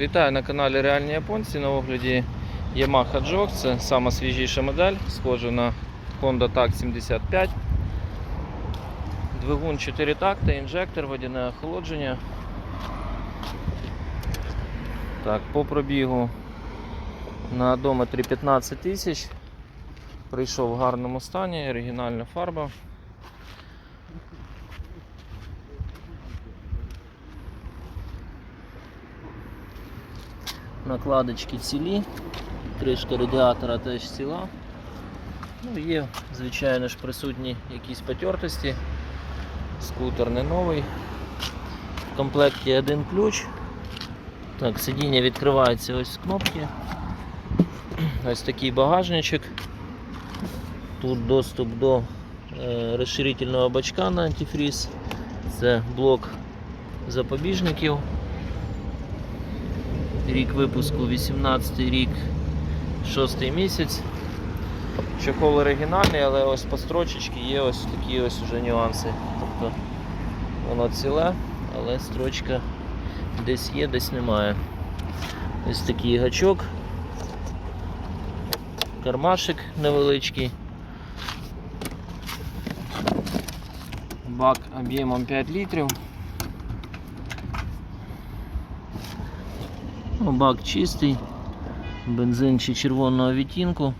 Вітаю на каналі Реальні Японці. На огляді Yamaha Jog. Це сама свіжіша модель, схожа на Honda TAC 75. Двигун 4 такта, інжектор, водяне охолодження. Так, по пробігу на одометрі 15 тисяч. Прийшов в гарному стані, оригінальна фарба. Накладочки цілі, кришка радіатора теж ціла. Ну, є, звичайно ж, присутні якісь потертості. Скутер не новий. В комплекті один ключ. Так, сидіння відкривається ось з кнопки. Ось такий багажничок. Тут доступ до е, розширительного бачка на антифріз. Це блок запобіжників. Рік випуску 18 рік, 6 місяць. Чехол оригінальний, але ось по строчечці є ось такі ось уже нюанси. Тобто воно ціле, але строчка десь є, десь немає. Ось такий гачок, кармашик невеличкий. Бак об'ємом 5 літрів. Ну, Бак чистий, бензин чи червоного відтінку.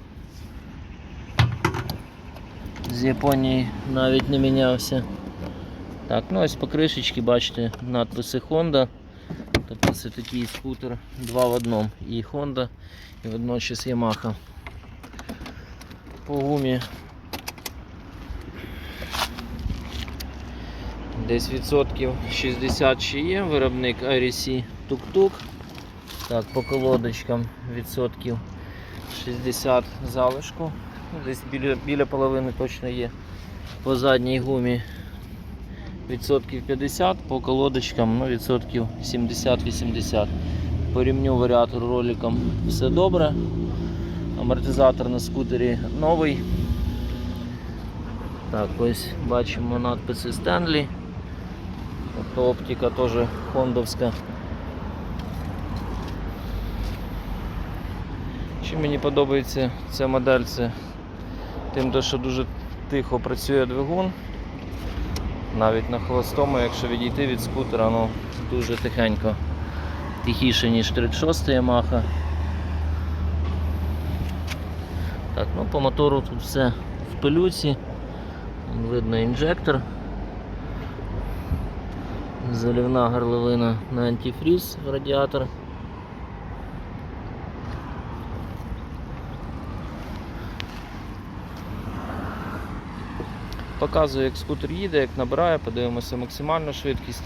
З Японії навіть не мінявся. Так, ну ось по кришечці бачите надписи Honda. Тобто це такий скутер два в одному. І Honda, і водночас Yamaha. По гумі десь відсотків 60 ще є, виробник RC Тук-Тук. Так, по колодочкам відсотків 60 залишку. Десь біля, біля половини точно є. По задній гумі відсотків 50, по колодочкам ну, відсотків 70-80. По рівню варіатору роликам все добре. Амортизатор на скутері новий. Так, ось бачимо надписи Stanley. Тобто оптика теж хондовська. Чим мені подобається ця модель, це тим, що дуже тихо працює двигун. Навіть на холостому, якщо відійти від скутера, ну дуже тихенько. Тихіше, ніж 36 Yamaha. Так, ну по мотору тут все в пилюці. Видно інжектор. Заливна горловина на антифріз радіатор. Показую, як скутер їде, як набирає, подивимося максимальну швидкість.